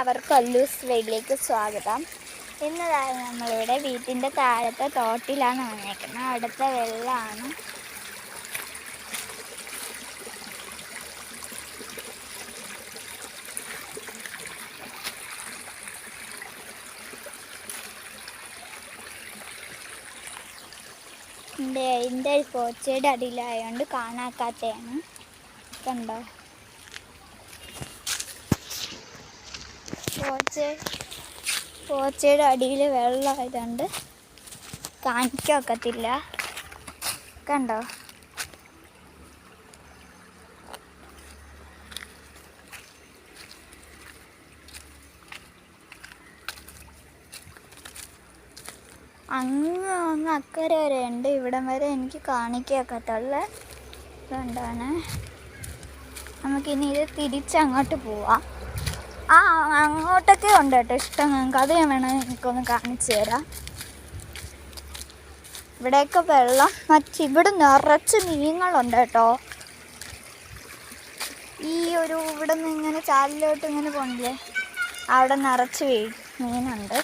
എല്ലാവർക്കും അല്ലൂസ് വീട്ടിലേക്ക് സ്വാഗതം. ഇന്നതാണ് നമ്മളിവിടെ വീട്ടിന്റെ താഴത്തെ തോട്ടിലാണ് വന്നേക്കുന്നത്. അടുത്ത വെള്ളമാണ്. എന്റെ എന്റെ പോച്ചയുടെ അടിയിലായതുകൊണ്ട് കാണാക്കാത്തതാണ്. കണ്ടോ? പോച്ച പോച്ചയുടെ അടിയിൽ വെള്ളമായതുകൊണ്ട് കാണിക്കത്തില്ല കണ്ടോ? അങ്ങ് അങ്ങ് അക്കരെ വരെ ഉണ്ട്. ഇവിടം വരെ എനിക്ക് കാണിക്കത്തുള്ള ഇതുകൊണ്ടാണ്. നമുക്കിനി ഇത് തിരിച്ചങ്ങോട്ട് പോവാം. ആ അങ്ങോട്ടൊക്കെ ഉണ്ട് കേട്ടോ. ഇഷ്ടം. നിങ്ങൾക്ക് അത് ഞാൻ വേണം എനിക്കൊന്ന് കാണിച്ചു തരാം. ഇവിടെയൊക്കെ വെള്ളം മറ്റിവിടെ നിറച്ച് മീനുകളുണ്ട് കേട്ടോ. ഈ ഒരു ഇവിടെ നിന്ന് ഇങ്ങനെ ചാലിലോട്ട് ഇങ്ങനെ പോണില്ലേ? അവിടെ നിറച്ച് മീനുണ്ട്.